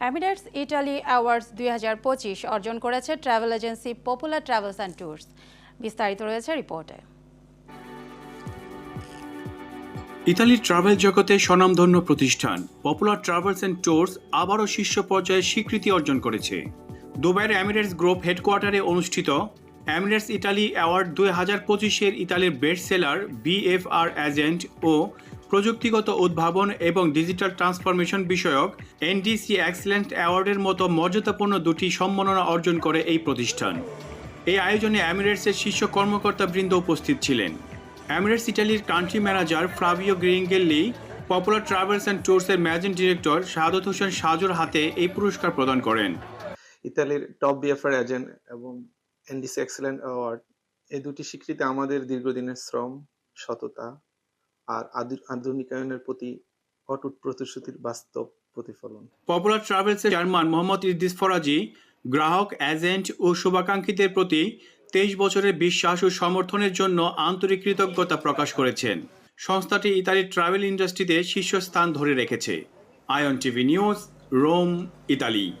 Emirates Italy awards দু হাজার পঁচিশ অর্জন করেছে travel agency Popular Travels and Tours বিস্তারিত রয়েছে রিপোর্টে। ইতালির ট্রাভেল জগতে স্বনামধন্য প্রতিষ্ঠান পপুলার ট্রাভেলস অ্যান্ড ট্যুরস আবারও শীর্ষ পর্যায়ে স্বীকৃতি অর্জন করেছে। দুবাইয়ের এমিরেটস গ্রুপ হেডকোয়ার্টারে অনুষ্ঠিত এমিরেটস ইতালি অ্যাওয়ার্ড দুই হাজার পঁচিশের ইতালির বেস্ট সেলার বিএফআর এজেন্ট ও প্রযুক্তিগত উদ্ভাবন এবং ডিজিটাল ট্রান্সফরমেশন বিষয়ক এনডিসি এক্সেলেন্ট অ্যাওয়ার্ডের মতো মর্যাদাপূর্ণ দুটি সম্মাননা অর্জন করে এই প্রতিষ্ঠান। এই আয়োজনে অ্যামিরেটসের শীর্ষ কর্মকর্তাবৃন্দ উপস্থিত ছিলেন। অ্যামিরেটস ইটালির country manager Flavio Gringelli, Popular Travels and ট্যুরসের managing director Shahadat Hossain সাজুর হাতে এই পুরস্কার প্রদান করেন। ইতালির টপ বিএফআর এজেন্ট এবং এনডিসি এক্সেলেন্ট অ্যাওয়ার্ড, এই দুটি স্বীকৃতি আমাদের দীর্ঘদিনের শ্রম, সততা আর আধু- আধুনিকায়নের প্রতি অটুট প্রতিশ্রুতির বাস্তব প্রতিফলন। পপুলার ট্রাভেলসের চেয়ারম্যান মোহাম্মদ ইদ্দিস ফরাজি গ্রাহক এজেন্ট ও শুভাকাঙ্ক্ষীদের প্রতি তেইশ বছরের বিশ্বাস ও সমর্থনের জন্য আন্তরিক কৃতজ্ঞতা প্রকাশ করেছেন। সংস্থাটি ইতালির ট্রাভেল ইন্ডাস্ট্রিতে শীর্ষস্থান ধরে রেখেছে। Ion TV news, Rome, Italy.